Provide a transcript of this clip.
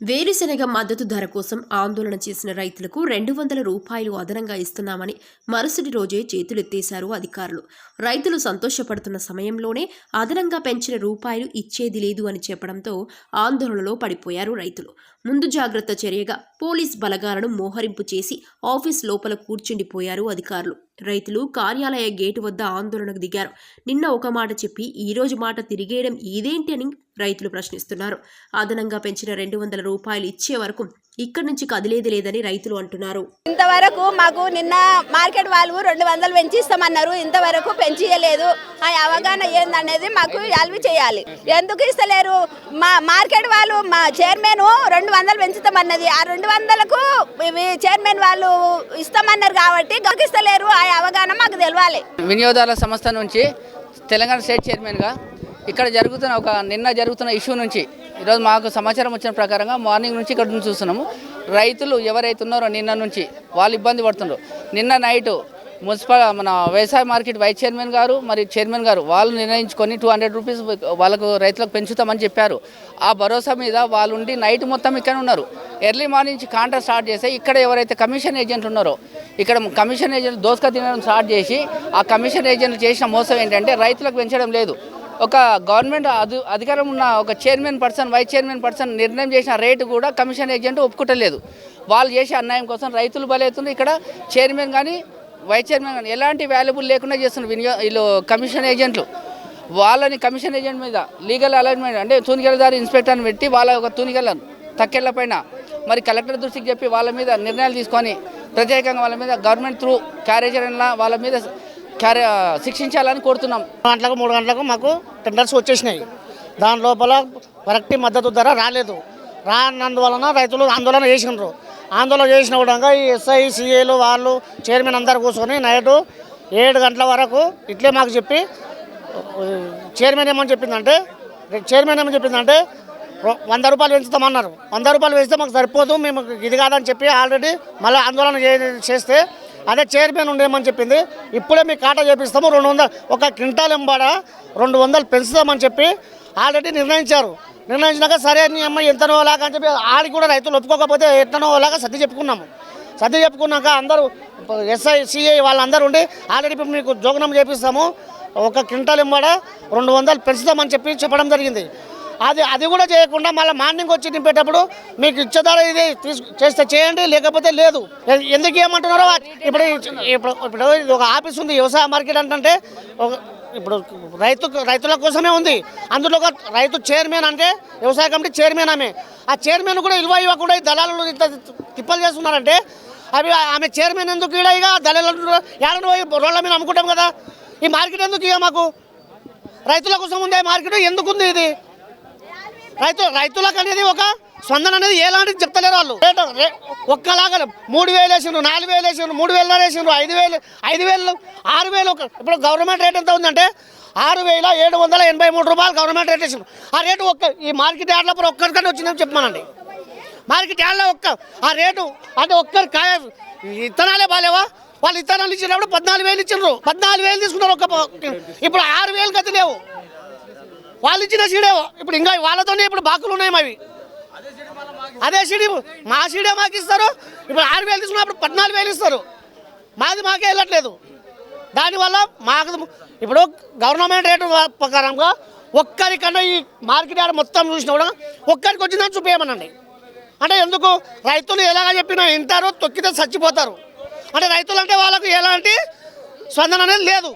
వేరుశెనగ మద్దతు ధర కోసం ఆందోళన చేసిన రైతులకు రెండు వందల రూపాయలు అదనంగా ఇస్తున్నామని మరుసటి రోజే చేతులెత్తేశారు అధికారులు. రైతులు సంతోషపడుతున్న సమయంలోనే అదనంగా పెంచిన రూపాయలు ఇచ్చేది లేదు అని చెప్పడంతో ఆందోళనలో పడిపోయారు రైతులు. ముందు జాగ్రత్త చర్యగా పోలీస్ బలగాలను మోహరింపు చేసి ఆఫీస్ లోపల కూర్చుండిపోయారు అధికారులు. రైతులు కార్యాలయ గేటు వద్ద ఆందోళనకు దిగారు. నిన్న ఒక మాట చెప్పి ఈ రోజు మాట తిరిగేయడం ఇదేంటి అని రైతులు ప్రశ్నిస్తున్నారు. అదనంగా పెంచిన రెండు వందల రూపాయలు ఇచ్చే వరకు ఇక్కడి నుంచి కదిలేది లేదని రైతులు అంటున్నారు. ఇంతవరకు మాకు నిన్న మార్కెట్ వాళ్ళు రెండు వందలు పెంచిస్తామన్నారు. ఇంతవరకు పెంచియలేదు. ఆ అవగాహన ఏందనేది మాకు అల్వి చేయాలి. ఎందుకు ఇస్తలేరు? మా మార్కెట్ వాళ్ళు మా చైర్మన్ రెండు వందలు పెంచుతామన్నది. ఆ రెండు వందలకు చైర్మన్ వాళ్ళు ఇస్తామన్నారు కాబట్టి గొప్ప ఇస్తలేరు. ఆ అవగాహన మాకు తెలవాలి. వినియోగదారుల సంస్థ నుంచి తెలంగాణ స్టేట్ చైర్మన్గా ఇక్కడ జరుగుతున్న ఒక నిన్న జరుగుతున్న ఇష్యూ నుంచి ఈరోజు మాకు సమాచారం వచ్చిన ప్రకారంగా మార్నింగ్ నుంచి ఇక్కడ నుంచి చూస్తున్నాము. రైతులు ఎవరైతే ఉన్నారో నిన్న నుంచి వాళ్ళు ఇబ్బంది పడుతున్నారు నిన్న నైట్ మున్సిపల్ మన వ్యవసాయ మార్కెట్ వైస్ చైర్మన్ గారు మరి చైర్మన్ గారు వాళ్ళు నిర్ణయించుకొని టూ హండ్రెడ్ రూపీస్ వాళ్ళకు రైతులకు పెంచుతామని చెప్పారు. ఆ భరోసా మీద వాళ్ళు ఉండి నైట్ మొత్తం ఇక్కడ ఉన్నారు. ఎర్లీ మార్నింగ్ నుంచి కాంట్రాక్ట్ స్టార్ట్ చేస్తే ఇక్కడ ఎవరైతే కమిషన్ ఏజెంట్ ఉన్నారో ఇక్కడ కమిషన్ ఏజెంట్ దోసుక తినడం స్టార్ట్ చేసి ఆ కమిషన్ ఏజెంట్లు చేసిన మోసం ఏంటంటే రైతులకు పెంచడం లేదు. ఒక గవర్నమెంట్ అధి అధికారం ఉన్న ఒక chairman person vice chairman person నిర్ణయం చేసిన రేటు కూడా కమిషన్ ఏజెంట్ ఒప్పుకుంటలేదు. వాళ్ళు చేసే అన్యాయం కోసం రైతులు బలవుతున్నారు ఇక్కడ చైర్మన్ కానీ వైస్ చైర్మన్ కానీ ఎలాంటి వాల్యుబుల్ లేకుండా చేస్తున్నారు వినియో వీళ్ళు కమిషన్ ఏజెంట్లు. వాళ్ళని కమిషన్ ఏజెంట్ మీద లీగల్ అలైన్మెంట్ అంటే తూనికెళ్ళదారి ఇన్స్పెక్టర్ని పెట్టి వాళ్ళ ఒక తూనికెళ్ళను తక్కెళ్ళ పైన మరి కలెక్టర్ దృష్టికి చెప్పి వాళ్ళ మీద నిర్ణయాలు తీసుకొని ప్రత్యేకంగా వాళ్ళ మీద గవర్నమెంట్ త్రూ క్యారేజర్లా వాళ్ళ మీద క్యారే శిక్షించాలని కోరుతున్నాం. గంటలకు మూడు గంటలకు మాకు టెండర్స్ వచ్చేసినాయి. దాని లోపల కరెక్ట్ మద్దతు ధర రాలేదు. రానందువలన రైతులు ఆందోళన చేసినారు. ఆందోళన చేసిన కూడా ఈ ఎస్ఐ సిఏలు వాళ్ళు చైర్మన్ అందరు కూర్చొని నైటు ఏడు గంటల వరకు ఇట్లే మాకు చెప్పి చైర్మన్ ఏమని చెప్పిందంటే చైర్మన్ ఏమని చెప్పిందంటే వంద రూపాయలు పెంచుతామన్నారు. వంద రూపాయలు వేస్తే మాకు సరిపోదు మేము ఇది కాదని చెప్పి ఆల్రెడీ మళ్ళీ ఆందోళన చేస్తే అదే చైర్మన్ ఉండేమని చెప్పింది. ఇప్పుడే మీకు కాటా చేపిస్తాము రెండు వందలు ఒక క్వింటాల్ ఎంబడ రెండు వందలు పెంచుదామని చెప్పి ఆల్రెడీ నిర్ణయించారు. నిర్ణయించినాక సరే నీ అమ్మ ఎంతనో లాగా అని చెప్పి ఆడికి కూడా రైతులు ఒప్పుకోకపోతే ఎట్లనో లాగా సర్ది చెప్పుకున్నాము. సర్ది చెప్పుకున్నాక అందరూ ఎస్ఐ సిఐ వాళ్ళందరూ ఉండి ఆల్రెడీ మీకు జోగనం చేపిస్తాము. ఒక క్వింటాల్ ఎంబడ రెండు వందలు పెంచుదామని చెప్పి చెప్పడం జరిగింది. అది అది కూడా చేయకుండా మళ్ళీ మార్నింగ్ వచ్చి నింపేటప్పుడు మీకు ఇచ్చేదారా ఇది తీసు చేస్తే చేయండి లేకపోతే లేదు. ఎందుకు ఏమంటున్నారో ఇప్పుడు ఇప్పుడు ఇప్పుడు ఇది ఒక ఆఫీస్ ఉంది వ్యవసాయ మార్కెట్ అంటే ఒక ఇప్పుడు రైతు రైతుల కోసమే ఉంది. అందులో ఒక రైతు చైర్మన్ అంటే వ్యవసాయ కమిటీ చైర్మన్ ఆమె. ఆ చైర్మన్ కూడా ఇల్వ ఇవ్వకుండా ఈ దళాలు ఇంత తిప్పలు చేస్తున్నారంటే అవి ఆమె చైర్మన్ ఎందుకు ఈడ ఇక? దళాలు ఏడని పోయి రోడ్ల మీద అమ్ముకుంటాం కదా. ఈ మార్కెట్ ఎందుకు ఇక మాకు? రైతుల కోసం ఉంది ఈ మార్కెట్? ఎందుకు ఉంది ఇది? రైతు రైతులకు అనేది ఒక స్పందన అనేది ఎలాంటిది చెప్తలేరు వాళ్ళు. రేటు రే- ఒక్కలాగా మూడు వేలు వేసిండ్రు నాలుగు వేలు వేసిండ్రు మూడు వేలు వేసిండ్రు ఐదు వేలు ఐదు వేలు ఆరు వేలు ఒక- ఇప్పుడు గవర్నమెంట్ రేట్ ఎంత ఉందంటే ఆరు వేల ఏడు వందల ఎనభై మూడు రూపాయలు గవర్నమెంట్ రేట్ వేసిండ్రు. ఆ రేటు ఒక్క ఈ మార్కెట్ యార్డ్లో ఒక్కరికన్నా వచ్చిందని చెప్పమానండి. మార్కెట్ యార్డ్లో ఒక్క ఆ రేటు అంటే ఒక్కరి కాయ ఇత్తనాలే బాగాలేవా వాళ్ళు ఇత్తనాలు ఇచ్చినప్పుడు పద్నాలుగు వేలు ఇచ్చిండ్రు పద్నాలుగు వేలు తీసుకున్నారు ఒక్క ఇప్పుడు ఆరు వేలు గతి లేవు. వాళ్ళు ఇచ్చిన సీడే ఇప్పుడు ఇంకా వాళ్ళతోనే ఇప్పుడు బాకులు ఉన్నాయి మావి. అదే సీడీ మా సీడే మాకు ఇస్తారు. ఇప్పుడు ఆరు వేలు తీసుకున్నప్పుడు పద్నాలుగు వేలు ఇస్తారు. మాది మాకే వెళ్ళట్లేదు. దానివల్ల మాకు ఇప్పుడు గవర్నమెంట్ రేటు ప్రకారంగా ఒక్కరికన్నా ఈ మార్కెట్ ఆడ మొత్తం చూసినా కూడా ఒక్కరికి వచ్చిందని చూపించమనండి అంటే ఎందుకు? రైతులు ఎలాగ చెప్పినా వింటారు తొక్కితే చచ్చిపోతారు. అంటే రైతులు అంటే వాళ్ళకు ఎలాంటి స్పందన అనేది లేదు.